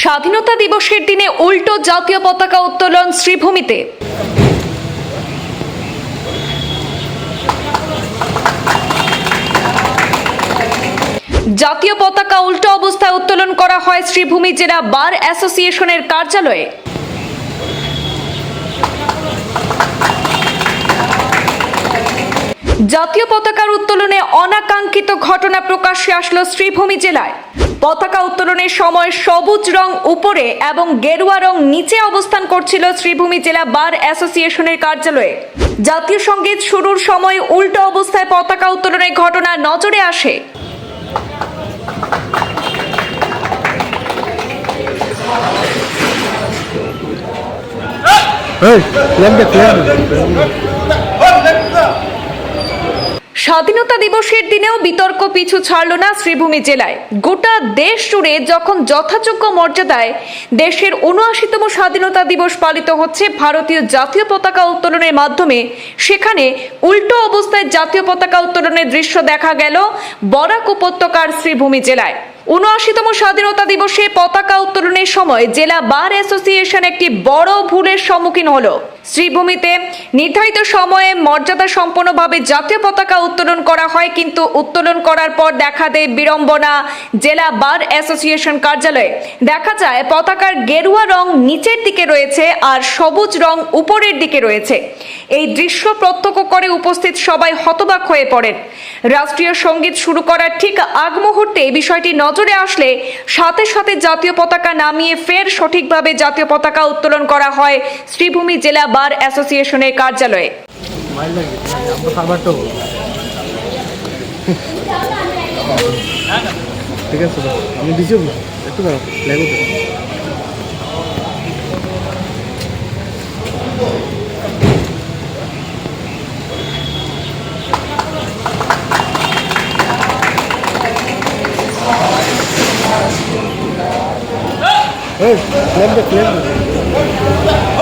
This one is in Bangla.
স্বাধীনতা দিবসের দিনে উল্টো জাতীয় পতাকা উত্তোলন শ্রীভূমিতে। জাতীয় পতাকা উল্টো অবস্থায় উত্তোলন করা হয় শ্রীভূমি জেলা বার অ্যাসোসিয়েশনের কার্যালয়ে। জাতীয় পতাকার উত্তোলনে অনাকাঙ্ক্ষিত ঘটনা প্রকাশ্যে আসলো শ্রীভূমি জেলায়। পতাকা উত্তোলনের সময় সবুজ রং উপরে এবং গেরুয়া রং নিচে অবস্থান করছিল শ্রীভূমি জেলা বার অ্যাসোসিয়েশনের কার্যালয়ে। জাতীয় সংগীত শুরুর সময় উল্টো অবস্থায় পতাকা উত্তোলনের ঘটনা নজরে আসে। Hey. স্বাধীনতা দিবসের দিনেও বিতর্ক পিছু ছাড়ল না শ্রীভূমি জেলায়। গোটা দেশ জুড়ে যখন যথাযোগ্য মর্যাদায় দেশের উনআশিতম স্বাধীনতা দিবস পালিত হচ্ছে, ভারতীয় জাতীয় পতাকা উত্তোলনের মাধ্যমে, সেখানে উল্টো অবস্থায় জাতীয় পতাকা উত্তোলনের দৃশ্য দেখা গেল বরাক উপত্যকার শ্রীভূমি জেলায়। উনআশিতম স্বাধীনতা দিবসে পতাকা উত্তোলনের সময় জেলা বার অ্যাসোসিয়েশন একটি বড় ভুলের সম্মুখীন হলো। শ্রীভূমিতে নির্ধারিত সময়ে মর্যাদা সম্পন্নভাবে জাতীয় পতাকা উত্তোলন করা হয়, কিন্তু উত্তোলন করার পর দেখা দেয় বিড়ম্বনা। জেলা বার অ্যাসোসিয়েশন কার্যালয়ে দেখা যায়, পতাকার গেরুয়া রং নিচের দিকে রয়েছে আর সবুজ রং উপরের দিকে রয়েছে। এই দৃশ্য প্রত্যক্ষ করে উপস্থিত সবাই হতবাক হয়ে পড়েন। রাষ্ট্রীয় সংগীত শুরু করার ঠিক আগ মুহূর্তে বিষয়টি নজরে আসলে সাথে সাথে জাতীয় পতাকা নামিয়ে ফের সঠিকভাবে জাতীয় পতাকা উত্তোলন করা হয়। শ্রীভূমি জেলা বার অ্যাসোসিয়েশনের কার্যালয়ে। ঠিক আছে আমি দিছি Hey, the.